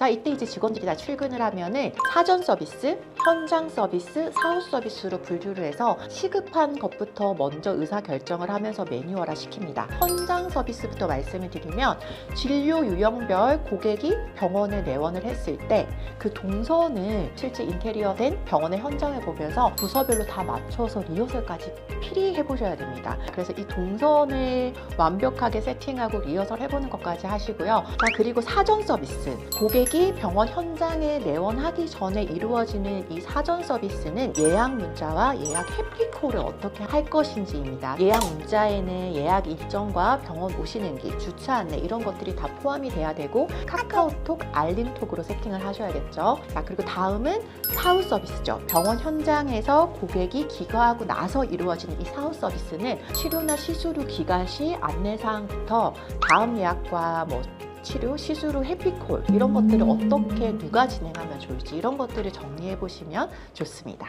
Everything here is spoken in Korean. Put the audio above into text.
자, 이때 이제 직원들이 다 출근을 하면은 사전 서비스, 현장 서비스, 사후 서비스로 분류를 해서 시급한 것부터 먼저 의사 결정을 하면서 매뉴얼화 시킵니다. 현장 서비스부터 말씀을 드리면 진료 유형별 고객이 병원에 내원을 했을 때 그 동선을 실제 인테리어 된 병원의 현장을 보면서 부서별로 다 맞춰서 리허설까지 필히 해보셔야 됩니다. 그래서 이 동선을 완벽하게 세팅하고 리허설 해보는 것까지 하시고요. 자, 그리고 사전 서비스. 고객이 병원 현장에 내원하기 전에 이루어지는 이 사전 서비스는 예약 문자와 예약 해피콜을 어떻게 할 것인지입니다. 예약 문자에는 예약 일정과 병원 오시는 길, 주차 안내 이런 것들이 다 포함이 돼야 되고 카카오톡 알림톡으로 세팅을 하셔야겠죠. 자, 그리고 다음은 사후 서비스죠. 병원 현장에서 고객이 귀가하고 나서 이루어지는 이 사후 서비스는 치료나 시술 후 기간 시 안내사항부터 다음 예약과 뭐 치료, 시술 후 해피콜 이런 것들을 어떻게 누가 진행하면 좋을지 이런 것들을 정리해 보시면 좋습니다.